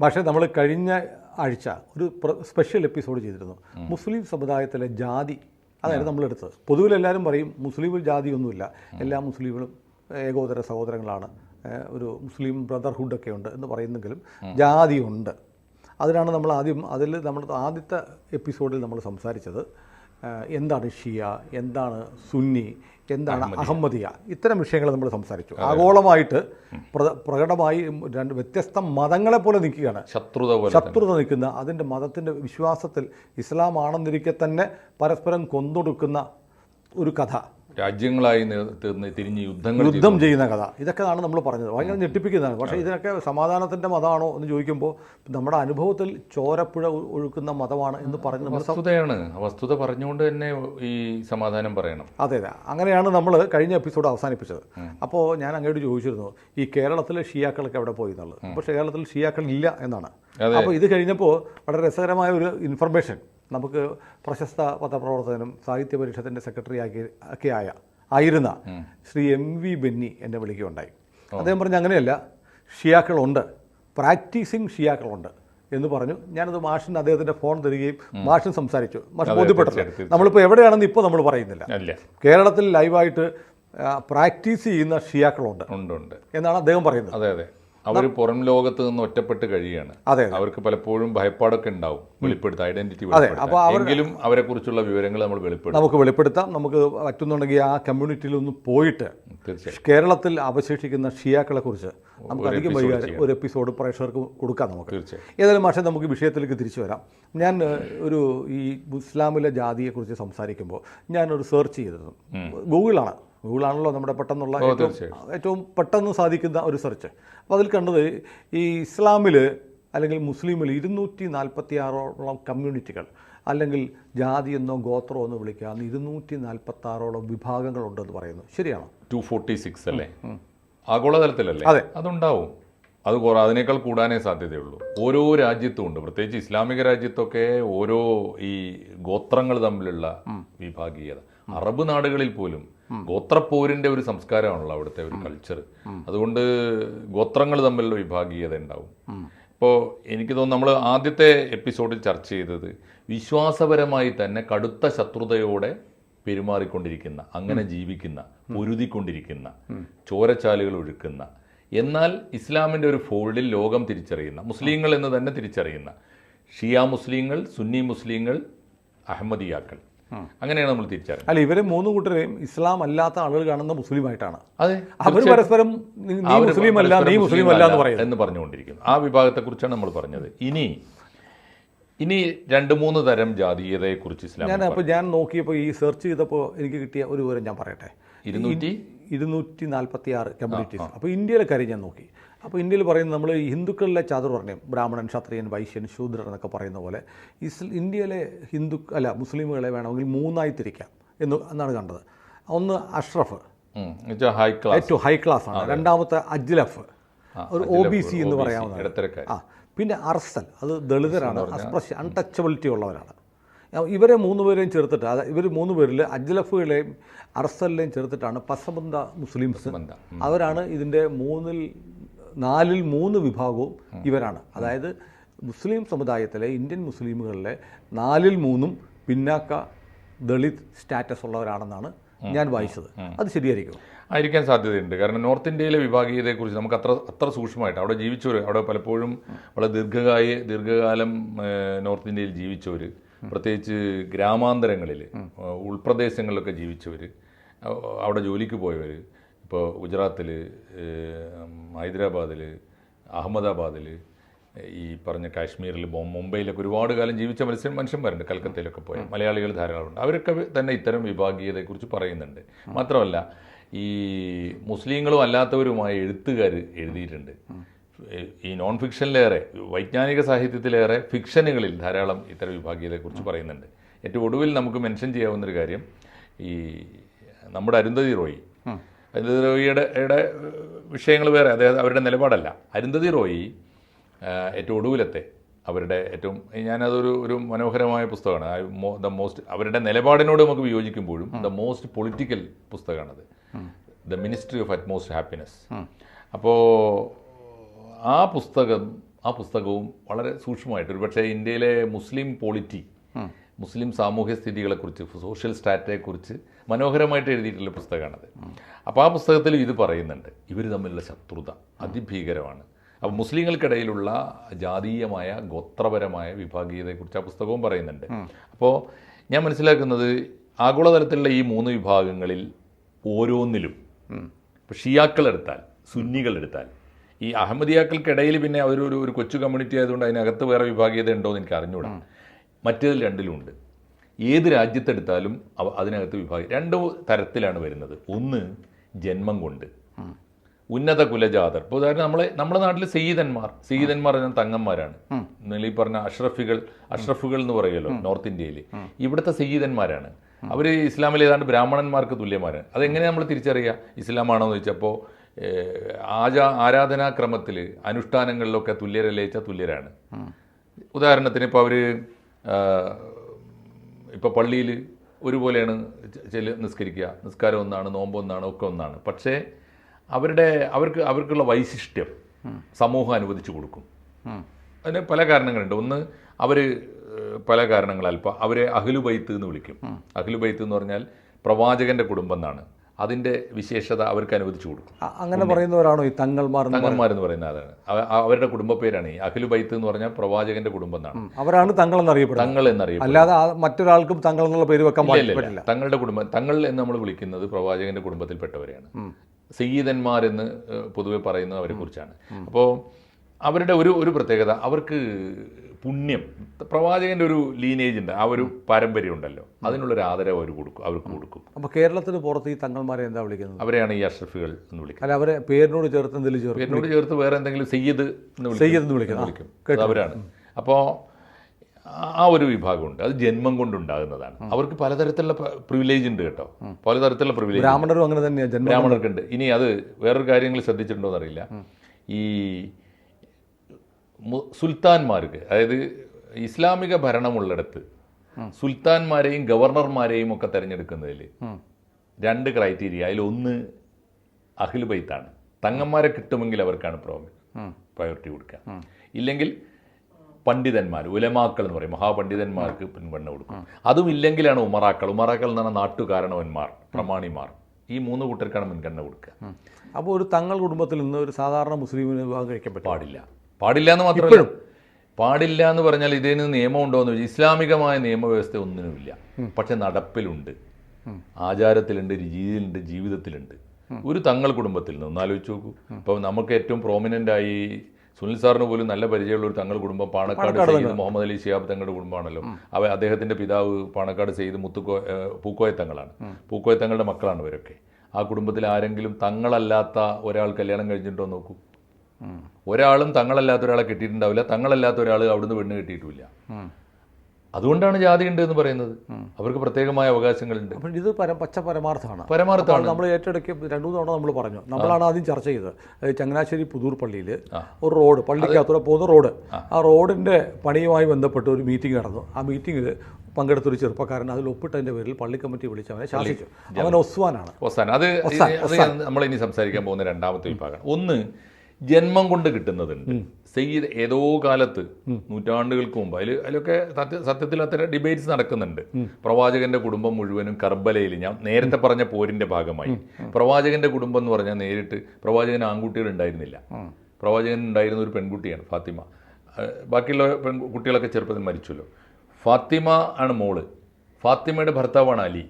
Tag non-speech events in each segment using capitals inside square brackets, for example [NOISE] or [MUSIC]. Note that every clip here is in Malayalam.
പക്ഷേ നമ്മൾ കഴിഞ്ഞ ആഴ്ച ഒരു സ്പെഷ്യൽ എപ്പിസോഡ് ചെയ്തിരുന്നു. മുസ്ലിം സമുദായത്തിലെ ജാതി അതായത് നമ്മളെടുത്തത്. പൊതുവിൽ എല്ലാവരും പറയും മുസ്ലിമിൽ ജാതിയൊന്നുമില്ല. എല്ലാ മുസ്ലിമുകളും ഏകോദര സഹോദരങ്ങളാണ്. ഒരു മുസ്ലിം ബ്രദർഹുഡൊക്കെ ഉണ്ട് എന്ന് പറയുന്നെങ്കിലും ജാതിയുണ്ട്. അതിനാണ് നമ്മൾ ആദ്യം അതിൽ നമ്മൾ ആദ്യത്തെ എപ്പിസോഡിൽ നമ്മൾ സംസാരിച്ചത്. എന്താണ് ഷിയ? എന്താണ് സുന്നി? എന്താണ് അഹമ്മദിയ. ഇത്തരം വിഷയങ്ങൾ നമ്മൾ സംസാരിച്ചു. ആഗോളമായിട്ട് പ്ര- പ്രകടമായി രണ്ട് വ്യത്യസ്ത മതങ്ങളെ പോലെ നിൽക്കുകയാണ്. ശത്രുത ശത്രുത നിൽക്കുന്ന അതിന്റെ മതത്തിന്റെ വിശ്വാസത്തിൽ ഇസ്ലാം ആണെന്നിരിക്കെ തന്നെ പരസ്പരം കൊന്നൊടുക്കുന്ന ഒരു കഥ. രാജ്യങ്ങളായി തീർന്ന് തിരിഞ്ഞ് യുദ്ധങ്ങൾ യുദ്ധം ചെയ്യുന്ന കഥ. ഇതൊക്കെയാണ് നമ്മൾ പറഞ്ഞത്. ഭയങ്കര ഞെട്ടിപ്പിക്കുന്നതാണ്. പക്ഷേ ഇതിനൊക്കെ സമാധാനത്തിന്റെ മതമാണോ എന്ന് ചോദിക്കുമ്പോൾ നമ്മുടെ അനുഭവത്തിൽ ചോരപ്പുഴ ഒഴുക്കുന്ന മതമാണ് എന്ന് പറഞ്ഞ് വസ്തുതയാണ്. വസ്തുത പറഞ്ഞുകൊണ്ട് തന്നെ ഈ സമാധാനം പറയണം. അതെ അതെ. അങ്ങനെയാണ് നമ്മൾ കഴിഞ്ഞ എപ്പിസോഡ് അവസാനിപ്പിച്ചത്. അപ്പോൾ ഞാൻ അങ്ങോട്ട് ചോദിച്ചിരുന്നു ഈ കേരളത്തിലെ ഷിയാക്കളൊക്കെ എവിടെ പോയി എന്നുള്ളത് പക്ഷേ കേരളത്തിൽ ഷിയാക്കൾ ഇല്ല എന്നാണ് അപ്പോൾ ഇത് കഴിഞ്ഞപ്പോൾ വളരെ രസകരമായ ഒരു ഇൻഫർമേഷൻ നമുക്ക് പ്രശസ്ത പത്രപ്രവർത്തകനും സാഹിത്യ പരിഷത്തിന്റെ സെക്രട്ടറി ആക്കി ഒക്കെ ആയ ആയിരുന്ന ശ്രീ എം വി ബെന്നി എന്നെ വിളിക്കുകയുണ്ടായി. അദ്ദേഹം പറഞ്ഞു അങ്ങനെയല്ല ഷിയാക്കളുണ്ട് പ്രാക്ടീസിങ് ഷിയാക്കളുണ്ട് എന്ന് പറഞ്ഞു. ഞാനത് മാഷിന് അദ്ദേഹത്തിന്റെ ഫോൺ തരികയും മാഷിന് സംസാരിച്ചു. മാഷ് ബോധ്യപ്പെട്ടത്. നമ്മളിപ്പോൾ എവിടെയാണെന്ന് ഇപ്പോൾ നമ്മൾ പറയുന്നില്ല. കേരളത്തിൽ ലൈവായിട്ട് പ്രാക്ടീസ് ചെയ്യുന്ന ഷിയാക്കളുണ്ട് എന്നാണ് അദ്ദേഹം പറയുന്നത്. അതെ അതെ. അവർ പുറം ലോകത്ത് നിന്ന് ഒറ്റപ്പെട്ട് കഴിയാണ് അതെ അവർക്ക് പലപ്പോഴും ഭയപ്പാടൊക്കെ ഉണ്ടാവും വെളിപ്പെടുത്താം ഐഡന്റിറ്റി അപ്പോൾ അവർ എങ്കിലും അവരെ കുറിച്ചുള്ള വിവരങ്ങൾ നമ്മൾ വെളിപ്പെടുത്തും. നമുക്ക് വെളിപ്പെടുത്താം. നമുക്ക് പറ്റുന്നുണ്ടെങ്കിൽ ആ കമ്മ്യൂണിറ്റിയിൽ ഒന്ന് പോയിട്ട് തീർച്ചയായും കേരളത്തിൽ അവശേഷിക്കുന്ന ഷിയാക്കളെ കുറിച്ച് നമുക്ക് അധികം വൈകാതെ ഒരു എപ്പിസോഡ് പ്രേക്ഷകർക്ക് കൊടുക്കാം നമുക്ക്. തീർച്ചയായും ഏതായാലും പക്ഷേ നമുക്ക് വിഷയത്തിലേക്ക് തിരിച്ചു വരാം. ഞാൻ ഒരു ഈ ഇസ്ലാമിലെ ജാതിയെക്കുറിച്ച് സംസാരിക്കുമ്പോൾ ഞാനൊരു സെർച്ച് ചെയ്തിരുന്നു ഗൂഗിളാണ്. ഗൂഗിളാണല്ലോ നമ്മുടെ പെട്ടെന്നുള്ള ഏറ്റവും പെട്ടെന്ന് സാധിക്കുന്ന ഒരു സെർച്ച്. അപ്പോൾ അതിൽ കണ്ടത് ഈ ഇസ്ലാമിൽ അല്ലെങ്കിൽ മുസ്ലിമിൽ ഇരുന്നൂറ്റി നാൽപ്പത്തി ആറോളം കമ്മ്യൂണിറ്റികൾ അല്ലെങ്കിൽ ജാതി എന്നോ ഗോത്രമോ എന്നോ വിളിക്കാവുന്ന ഇരുന്നൂറ്റി നാൽപ്പത്തി ആറോളം വിഭാഗങ്ങളുണ്ടെന്ന് പറയുന്നു. ശരിയാണോ? ടു ഫോർട്ടി സിക്സ് അല്ലേ? ആഗോളതലത്തിലല്ലേ? അതെ. അതുണ്ടാവും. അത് കുറ അതിനേക്കാൾ കൂടാനേ സാധ്യതയുള്ളൂ. ഓരോ രാജ്യത്തും ഉണ്ട്. പ്രത്യേകിച്ച് ഇസ്ലാമിക രാജ്യത്തൊക്കെ ഓരോ ഈ ഗോത്രങ്ങൾ തമ്മിലുള്ള വിഭാഗീയത. അറബ് നാടുകളിൽ പോലും ഗോത്രപ്പോരിന്റെ ഒരു സംസ്കാരമാണല്ലോ അവിടുത്തെ ഒരു കൾച്ചർ അതുകൊണ്ട് ഗോത്രങ്ങൾ തമ്മിലുള്ള വിഭാഗീയത ഉണ്ടാവും. ഇപ്പോൾ എനിക്ക് തോന്നുന്നു നമ്മൾ ആദ്യത്തെ എപ്പിസോഡിൽ ചർച്ച ചെയ്തത് വിശ്വാസപരമായി തന്നെ കടുത്ത ശത്രുതയോടെ പെരുമാറിക്കൊണ്ടിരിക്കുന്ന അങ്ങനെ ജീവിക്കുന്ന പൊരുതിക്കൊണ്ടിരിക്കുന്ന ചോരച്ചാലുകൾ ഒഴുക്കുന്ന എന്നാൽ ഇസ്ലാമിന്റെ ഒരു ഫോൾഡിൽ ലോകം തിരിച്ചറിയുന്ന മുസ്ലിങ്ങൾ എന്ന് തന്നെ തിരിച്ചറിയുന്ന ഷിയ മുസ്ലിങ്ങൾ സുന്നി മുസ്ലിങ്ങൾ അഹമ്മദിയാക്കൾ. അങ്ങനെയാണ് നമ്മൾ തിരിച്ചറിയുന്നത്. അല്ല ഇവരെ മൂന്ന് കൂട്ടരെയും ഇസ്ലാം അല്ലാത്ത ആളുകൾ കാണുന്ന മുസ്ലിമായിട്ടാണ്. അതെ അവർ പരസ്പരം മുസ്ലിം അല്ല നീ മുസ്ലിം അല്ല എന്ന് പറയുന്നത്. എന്ന് പറഞ്ഞുകൊണ്ടിരിക്കുന്നു. ആ വിഭാഗത്തെക്കുറിച്ചാണ് നമ്മൾ പറഞ്ഞത്. ഇനി ഇനി രണ്ട് മൂന്ന് തരം ജാതീയതയെക്കുറിച്ച് ഇസ്ലാം ഞാൻ അപ്പോൾ ഞാൻ നോക്കിയപ്പോൾ ഈ സെർച്ച് ചെയ്തപ്പോൾ എനിക്ക് കിട്ടിയ ഒരു വിവരം ഞാൻ പറയട്ടെ. ഇരുന്നൂറ്റി? ഇരുന്നൂറ്റി നാൽപ്പത്തി ആറ് കമ്മ്യൂണിറ്റീസ് അപ്പോൾ ഇന്ത്യയിലെ കാര്യം ഞാൻ നോക്കി. അപ്പോൾ ഇന്ത്യയിൽ പറയുന്നത് നമ്മൾ ഈ ഹിന്ദുക്കളിലെ ചാതുർവർണയം ബ്രാഹ്മണൻ ക്ഷത്രിയൻ വൈശ്യൻ ശൂദ്രൻ എന്നൊക്കെ പറയുന്ന പോലെ ഇസ് ഇന്ത്യയിലെ ഹിന്ദു അല്ല മുസ്ലിമുകളെ വേണമെങ്കിൽ മൂന്നായി തിരിക്കാം എന്ന് എന്നാണ് കണ്ടത്. ഒന്ന് അഷ്റഫ്. ഹൈ ക്ലാസ് ഏറ്റവും ഹൈ ക്ലാസ് ആണ്. രണ്ടാമത്തെ അജ്ലഫ്. ഒരു ഒ ബി സി എന്ന് പറയാവുന്ന ആ പിന്നെ അർസൽ. അത് ദളിതരാണ്. അസ്പ്രശ് അൺടച്ചബിലിറ്റി ഉള്ളവരാണ്. ഇവരെ മൂന്ന് പേരെയും ചേർത്തിട്ട് അത് ഇവർ മൂന്ന് പേരിൽ അജ്ലഫുകളെയും അർസലിനെയും ചേർത്തിട്ടാണ് പസബന്ത മുസ്ലിംസ്. അവരാണ് ഇതിന്റെ മൂന്നിൽ നാലിൽ മൂന്ന് വിഭാഗവും ഇവരാണ്. അതായത് മുസ്ലിം സമുദായത്തിലെ ഇന്ത്യൻ മുസ്ലിമുകളിലെ നാലിൽ മൂന്നും പിന്നാക്ക ദളിത് സ്റ്റാറ്റസ് ഉള്ളവരാണെന്നാണ് ഞാൻ വായിച്ചത്. അത് ശരിയായിരിക്കും ആയിരിക്കാൻ സാധ്യതയുണ്ട്. കാരണം നോർത്ത് ഇന്ത്യയിലെ വിഭാഗീയതയെക്കുറിച്ച് നമുക്ക് അത്ര അത്ര സൂക്ഷ്മമായിട്ട് അവിടെ ജീവിച്ചവർ അവിടെ പലപ്പോഴും വളരെ ദീർഘകായ ദീർഘകാലം നോർത്ത് ഇന്ത്യയിൽ ജീവിച്ചവർ പ്രത്യേകിച്ച് ഗ്രാമാന്തരങ്ങളിൽ ഉൾപ്രദേശങ്ങളിലൊക്കെ ജീവിച്ചവർ അവിടെ ജോലിക്ക് പോയവർ ഇപ്പോൾ ഗുജറാത്തിൽ ഹൈദരാബാദിൽ അഹമ്മദാബാദിൽ ഈ പറഞ്ഞ കാശ്മീരിൽ ബോം മുംബൈയിലൊക്കെ ഒരുപാട് കാലം ജീവിച്ച മത്സ്യ മനുഷ്യന്മാരുണ്ട് കൽക്കത്തയിലൊക്കെ പോയ മലയാളികൾ ധാരാളമുണ്ട്. അവരൊക്കെ തന്നെ ഇത്തരം വിഭാഗീയതയെക്കുറിച്ച് പറയുന്നുണ്ട്. മാത്രമല്ല ഈ മുസ്ലിങ്ങളും അല്ലാത്തവരുമായ എഴുത്തുകാർ എഴുതിയിട്ടുണ്ട്. ഈ നോൺ ഫിക്ഷനിലേറെ വൈജ്ഞാനിക സാഹിത്യത്തിലേറെ ഫിക്ഷനുകളിൽ ധാരാളം ഇത്തരം വിഭാഗീയതയെക്കുറിച്ച് പറയുന്നുണ്ട്. ഏറ്റവും ഒടുവിൽ നമുക്ക് മെൻഷൻ ചെയ്യാവുന്നൊരു കാര്യം ഈ നമ്മുടെ അരുന്ധതി റോയി അരുന്ധതി റോയിയുടെ യുടെ വിഷയങ്ങൾ വേറെ. അദ്ദേഹം അവരുടെ നിലപാടല്ല. അരുന്ധതി റോയി ഏറ്റവും ഒടുവിലത്തെ അവരുടെ ഏറ്റവും ഞാനതൊരു ഒരു മനോഹരമായ പുസ്തകമാണ്. ദ മോസ്റ്റ് അവരുടെ നിലപാടിനോട് നമുക്ക് വിയോജിക്കുമ്പോഴും the most political പുസ്തകമാണത്. The ministry of utmost happiness. അപ്പോൾ ആ പുസ്തകം ആ പുസ്തകവും വളരെ സൂക്ഷ്മമായിട്ട് ഒരു പക്ഷേ ഇന്ത്യയിലെ മുസ്ലിം പോളിറ്റി മുസ്ലിം സാമൂഹ്യ സ്ഥിതികളെക്കുറിച്ച് സോഷ്യൽ സ്റ്റാറ്റയെക്കുറിച്ച് മനോഹരമായിട്ട് എഴുതിയിട്ടുള്ള പുസ്തകമാണത്. അപ്പോൾ ആ പുസ്തകത്തിൽ ഇത് പറയുന്നുണ്ട്. ഇവർ തമ്മിലുള്ള ശത്രുത അതിഭീകരമാണ്. അപ്പോൾ മുസ്ലിങ്ങൾക്കിടയിലുള്ള ജാതീയമായ ഗോത്രപരമായ വിഭാഗീയതയെക്കുറിച്ച് ആ പുസ്തകവും പറയുന്നുണ്ട്. അപ്പോൾ ഞാൻ മനസ്സിലാക്കുന്നത് ആഗോളതലത്തിലുള്ള ഈ മൂന്ന് വിഭാഗങ്ങളിൽ ഓരോന്നിലും ഇപ്പോൾ ഷിയാക്കളെടുത്താൽ സുന്നികളെടുത്താൽ ഈ അഹമ്മദിയാക്കൾക്കിടയിൽ പിന്നെ അവരൊരു ഒരു കൊച്ചു കമ്മ്യൂണിറ്റി ആയതുകൊണ്ട് അതിനകത്ത് വേറെ വിഭാഗീയത ഉണ്ടോ എന്ന് എനിക്ക് അറിഞ്ഞൂടാ മറ്റേതിൽ രണ്ടിലുമുണ്ട് ഏത് രാജ്യത്തെടുത്താലും അതിനകത്ത് വിഭാഗം രണ്ട് തരത്തിലാണ് വരുന്നത്. ഒന്ന് ജന്മം കൊണ്ട്. ഉന്നത കുലജാതർ. ഇപ്പോൾ ഉദാഹരണം നമ്മളെ നമ്മുടെ നാട്ടിൽ സയ്യിദന്മാർ സയ്യിദന്മാർ എന്ന തങ്ങന്മാരാണ്. നിങ്ങൾ ഈ പറഞ്ഞ അഷ്റഫികൾ അഷ്റഫുകൾ എന്ന് പറയുമല്ലോ നോർത്ത് ഇന്ത്യയിൽ ഇവിടുത്തെ സയ്യിദന്മാരാണ് അവർ ഇസ്ലാമിൽ ഏതാണ്ട് ബ്രാഹ്മണന്മാർക്ക് തുല്യമാരാണ് അതെങ്ങനെ നമ്മൾ തിരിച്ചറിയുക ഇസ്ലാമാണോ എന്ന് ചോദിച്ചപ്പോൾ ആചാ ആരാധനാക്രമത്തിൽ അനുഷ്ഠാനങ്ങളിലൊക്കെ തുല്യരല്ലേ തുല്യരാണ്. ഉദാഹരണത്തിന് ഇപ്പോൾ അവർ ഇപ്പോൾ പള്ളിയിൽ ഒരുപോലെയാണ് ചില നിസ്കരിക്കുക. നിസ്കാരം ഒന്നാണ് നോമ്പ് ഒന്നാണ് ഒക്കെ ഒന്നാണ്. പക്ഷേ അവരുടെ അവർക്ക് അവർക്കുള്ള വൈശിഷ്ട്യം സമൂഹം അനുവദിച്ചു കൊടുക്കും. അതിന് പല കാരണങ്ങളുണ്ട്. ഒന്ന് അവർ പല കാരണങ്ങളാൽ. ഇപ്പോൾ അവരെ അഖിലുബൈത്ത് എന്ന് വിളിക്കും. അഖിലുബൈത്ത് എന്ന് പറഞ്ഞാൽ പ്രവാചകന്റെ കുടുംബം എന്നാണ്. അതിന്റെ വിശേഷത അവർക്ക് അനുവദിച്ചു കൊടുക്കും. അങ്ങനെ പറയുന്നവരാണോ ഈ തങ്ങൾമാർ എന്ന് തങ്ങന്മാരെന്ന് പറയുന്ന അതാണ് അവരുടെ കുടുംബ പേരാണ് ഈ അഖിലു ബൈത്ത് എന്ന് പറഞ്ഞാൽ പ്രവാചകന്റെ കുടുംബം എന്നാണ്. അവരാണ് തങ്ങൾ എന്നറിയപ്പെടുന്നത് തങ്ങൾ എന്നറിയപ്പെടുന്നത്. അല്ലാതെ മറ്റൊരാൾക്കും തങ്ങൾ എന്നുള്ള പേര് വെക്കാൻ പറ്റില്ല. തങ്ങളുടെ കുടുംബം തങ്ങൾ എന്ന് നമ്മൾ വിളിക്കുന്നത് പ്രവാചകന്റെ കുടുംബത്തിൽപ്പെട്ടവരെയാണ്. സീതന്മാരെന്ന് പൊതുവെ പറയുന്നത് അവരെ കുറിച്ചാണ്. അപ്പോൾ അവരുടെ ഒരു ഒരു പ്രത്യേകത അവർക്ക് പുണ്യം. പ്രവാചകന്റെ ഒരു ലീനേജ് ഉണ്ട്. ആ ഒരു പാരമ്പര്യം ഉണ്ടല്ലോ. അതിനുള്ളൊരു ആദരവ് അവർ കൊടുക്കും അവർക്ക് കൊടുക്കും. അപ്പോൾ കേരളത്തിന് പുറത്ത് ഈ തങ്ങൾമാരെ എന്താ വിളിക്കുന്നത്? അവരെയാണ് ഈ അഷ്റഫുകൾ എന്ന് വിളിക്കുന്നത്. അല്ല അവരെ പേരിനോട് ചേർത്ത് എന്തെങ്കിലും ചേർത്ത് പേരിനോട് ചേർത്ത് വേറെ എന്തെങ്കിലും സയ്യിദ് എന്ന് വിളിക്കും. സയ്യിദ് എന്ന് വിളിക്കുന്നു. വിളിക്കും. അവരാണ്. അപ്പോൾ ആ ഒരു വിഭാഗമുണ്ട്. അത് ജന്മം കൊണ്ടുണ്ടാകുന്നതാണ്. അവർക്ക് പലതരത്തിലുള്ള പ്രിവിലേജ് ഉണ്ട് കേട്ടോ. പലതരത്തിലുള്ള പ്രിവിലേജ് ബ്രാഹ്മണരും അങ്ങനെ തന്നെയാണ് ബ്രാഹ്മണർക്കുണ്ട്. ഇനി അത് വേറൊരു കാര്യങ്ങൾ ശ്രദ്ധിച്ചിട്ടുണ്ടോ എന്നറിയില്ല ഈ സുൽത്താൻമാർക്ക് അതായത് ഇസ്ലാമിക ഭരണമുള്ളിടത്ത് സുൽത്താൻമാരെയും ഗവർണർമാരെയും ഒക്കെ തിരഞ്ഞെടുക്കുന്നതിൽ രണ്ട് ക്രൈറ്റീരിയ. അതിൽ ഒന്ന് അഖിൽ ബൈത്താണ് തങ്ങന്മാരെ കിട്ടുമെങ്കിൽ അവർക്കാണ് പ്രോബ്ലം പ്രയോറിറ്റി കൊടുക്കുക. ഇല്ലെങ്കിൽ പണ്ഡിതന്മാർ ഉലമാക്കൾ എന്ന് പറയും. മഹാപണ്ഡിതന്മാർക്ക് പിൻപണ്ണ കൊടുക്കും. അതും ഇല്ലെങ്കിലാണ് ഉമറാക്കൾ. ഉമറാക്കൾ എന്ന് പറഞ്ഞാൽ നാട്ടുകാരണവന്മാർ പ്രമാണിമാർ. ഈ മൂന്ന് കൂട്ടർക്കാണ് മുൻഗണന കൊടുക്കുക. അപ്പോൾ ഒരു തങ്ങൾ കുടുംബത്തിൽ നിന്ന് ഒരു സാധാരണ മുസ്ലിമിന് വിഭാഗം കഴിക്കാൻ പാടില്ല. പാടില്ല എന്ന് മാത്രമല്ല. പാടില്ല എന്ന് പറഞ്ഞാൽ ഇതിന് നിയമം ഉണ്ടോ എന്ന് ചോദിച്ചാൽ ഇസ്ലാമികമായ നിയമവ്യവസ്ഥ ഒന്നിനുമില്ല. പക്ഷെ നടപ്പിലുണ്ട്. ആചാരത്തിലുണ്ട് രീതിയിലുണ്ട് ജീവിതത്തിലുണ്ട്. ഒരു തങ്ങൾ കുടുംബത്തിൽ നിന്ന് ഒന്നാലോചിച്ച് നോക്കൂ. ഇപ്പോൾ നമുക്ക് ഏറ്റവും പ്രോമിനന്റ് ആയി സുനിൽ സാറിന് പോലും നല്ല പരിചയമുള്ള ഒരു തങ്ങൾ കുടുംബം പാണക്കാട് സെയ്ദ് മുഹമ്മദ് അലി ഷിയാബ് തങ്ങളുടെ കുടുംബമാണല്ലോ. അവ അദ്ദേഹത്തിന്റെ പിതാവ് പാണക്കാട് സെയ്ദ് മുത്തുക്കോ പൂക്കോയ തങ്ങളാണ്. പൂക്കോയ തങ്ങളുടെ മക്കളാണ് ഇവരൊക്കെ. ആ കുടുംബത്തിൽ ആരെങ്കിലും തങ്ങളല്ലാത്ത ഒരാൾ കല്യാണം കഴിഞ്ഞിട്ടുണ്ടോ നോക്കൂ. ഒരാളും തങ്ങളല്ലാത്ത ഒരാളെ കിട്ടിയിട്ടുണ്ടാവില്ല. തങ്ങളല്ലാത്ത ഒരാൾ അവിടുന്ന് പെണ്ണ് കിട്ടിയിട്ടില്ല അതുകൊണ്ടാണ് ജാതി ഉണ്ട് എന്ന് പറയുന്നത്. അവർക്ക് പ്രത്യേകമായ അവകാശങ്ങളുണ്ട്. ഇത് പരം പച്ച പരമാർത്ഥമാണ്. പരമാർത്ഥമാണ്. നമ്മൾ ഏറ്റെടുക്ക് രണ്ടു തവണ നമ്മൾ പറഞ്ഞു. നമ്മളാണ് ആദ്യം ചർച്ച ചെയ്തത്. ചങ്ങനാശ്ശേരി പുതൂർ പള്ളിയിൽ ഒരു റോഡ് പള്ളിക്കകത്തൂടെ പോകുന്ന റോഡ്. ആ. റോഡിന്റെ പണിയുമായി ബന്ധപ്പെട്ട് ഒരു മീറ്റിംഗ് നടന്നു. ആ മീറ്റിംഗിൽ പങ്കെടുത്ത ഒരു ചെറുപ്പക്കാരൻ അതിൽ ഒപ്പിട്ടതിന്റെ പേരിൽ പള്ളി കമ്മിറ്റി വിളിച്ച് അവനെ ശാസിച്ചു. അവൻ ഒസ്വാനാണ്. ഒസ്വാൻ. അത് അത് നമ്മൾ ഇനി സംസാരിക്കാൻ പോകുന്ന രണ്ടാമത്തെ വിഭാഗമാണ്. ഒന്ന് ജന്മം കൊണ്ട് കിട്ടുന്നതുണ്ട്. സെയ്ദ് ഏതോ കാലത്ത് നൂറ്റാണ്ടുകൾക്ക് മുമ്പ് അതിൽ അതിലൊക്കെ സത്യ സത്യത്തിൽ അത്തരം ഡിബേറ്റ്സ് നടക്കുന്നുണ്ട്. പ്രവാചകന്റെ കുടുംബം മുഴുവനും കർബലയിൽ ഞാൻ നേരത്തെ പറഞ്ഞ പോരിന്റെ ഭാഗമായി. പ്രവാചകന്റെ കുടുംബം എന്ന് പറഞ്ഞാൽ നേരിട്ട് പ്രവാചകൻ ആൺകുട്ടികൾ ഉണ്ടായിരുന്നില്ല. പ്രവാചകൻ ഉണ്ടായിരുന്ന ഒരു പെൺകുട്ടിയാണ് ഫാത്തിമ. ബാക്കിയുള്ള പെൺകുട്ടികളൊക്കെ ചെറുപ്പത്തിൽ മരിച്ചല്ലോ. ഫാത്തിമ ആണ് മോൾ. ഫാത്തിമയുടെ ഭർത്താവാണ് അലി.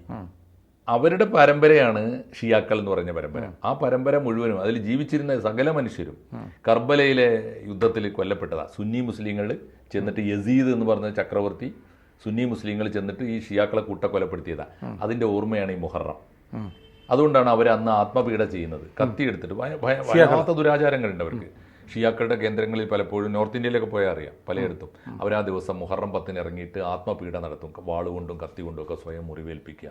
അവരുടെ പരമ്പരയാണ് ഷിയാക്കൾ എന്ന് പറഞ്ഞ പരമ്പര. ആ പരമ്പര മുഴുവനും അതിൽ ജീവിച്ചിരുന്ന സകല മനുഷ്യരും കർബലയിലെ യുദ്ധത്തിൽ കൊല്ലപ്പെട്ടതാ. സുന്നി മുസ്ലിങ്ങൾ ചെന്നിട്ട് യസീദ് എന്ന് പറഞ്ഞ ചക്രവർത്തി സുന്നി മുസ്ലിങ്ങൾ ചെന്നിട്ട് ഈ ഷിയാക്കളെ കൂട്ട കൊലപ്പെടുത്തിയതാ അതിന്റെ ഓർമ്മയാണ് ഈ മുഹറം. അതുകൊണ്ടാണ് അവർ അന്ന് ആത്മപീഡ ചെയ്യുന്നത്. കത്തിയെടുത്തിട്ട് ദുരാചാരങ്ങളുണ്ട് അവർക്ക്. ഷിയാക്കളുടെ കേന്ദ്രങ്ങളിൽ പലപ്പോഴും നോർത്ത് ഇന്ത്യയിലൊക്കെ പോയാൽ അറിയാം പലയിടത്തും. അവർ ആ ദിവസം മുഹറം പത്തിന് ഇറങ്ങിയിട്ട് ആത്മപീഡ നടത്തും വാളുകൊണ്ടും കത്തി കൊണ്ടും ഒക്കെ സ്വയം മുറിവേൽപ്പിക്കുക.